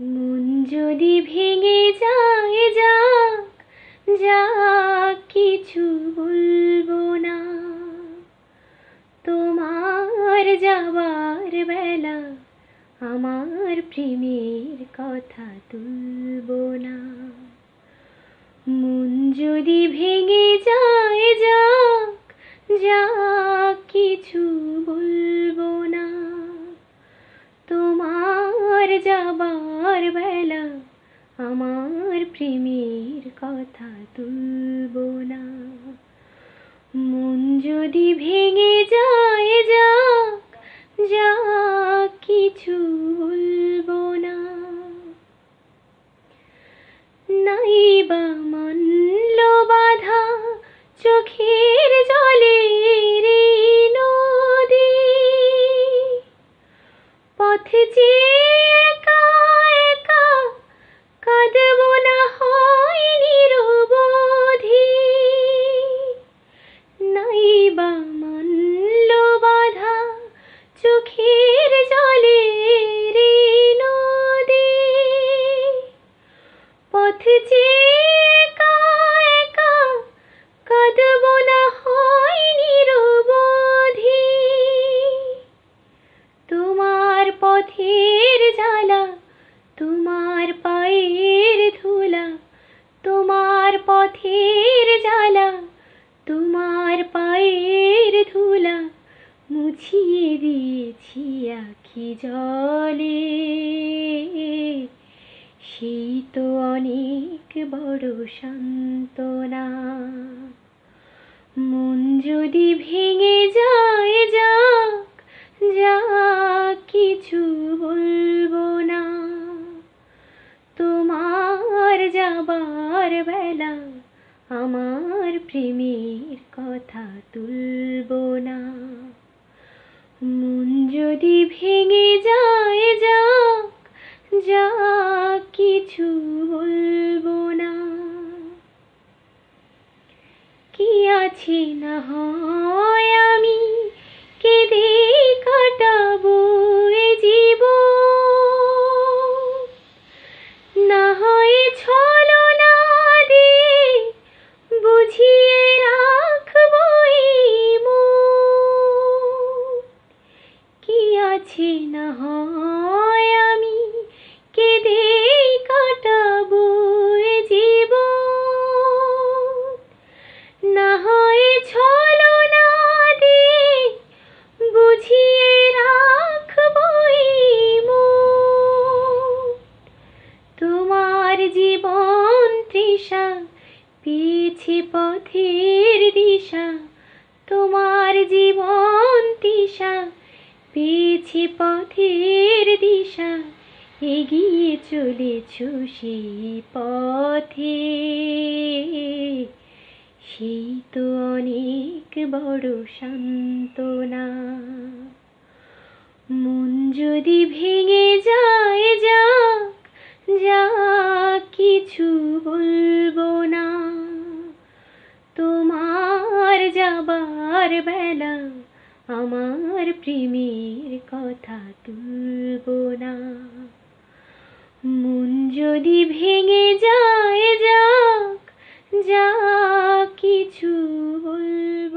মন যদি ভেঙে যায় যাক যা কিছু বলব না। তোমার যাবার বেলা আমার প্রেমের কথা তুলবো না। মন যদি ভেঙে যায় যাক যা কিছু বলব না। তোমার যাবার বেলা, আমার প্রেমের কথা তুলবো না। মন যদি ভেঙে যায়, যাক যা কিছু বলব না। নাই বা মানল বাধা, চোখের জলে পথ একা কাঁদব না হয় নিরবধি নাই বা মানল বাধা চোখের জলে নদী পথ চেয়ে একা আখি জলে, সেই তো অনেক বড় সান্ত্বনা। মন যদি ভেঙে যায়, যাক যা কিছু বলব না। তোমার যাবার বেলা আমার প্রেমের কথা তুলবো না। মন যদি ভেঙে যায় যাক যা কিছু বলব না। কি আছে না হয়? কি না হয় আমি কেঁদে কাটাবো এ জীবন না হয় ছলো না দিয়ে বুঝিয়ে রাখব। তোমার জীবন তৃষা পেয়েছে পথের দিশা তোমার জীবন তৃষা পেয়েছে পথের দিশা, এগিয়ে চলেছ সেই পথে। সেই তো অনেক বড় সান্ত্বনা। মন যদি ভেঙে আমার প্রেমের কথা তুলব না। মন যদি ভেঙে যায় যাক যা কিছু বল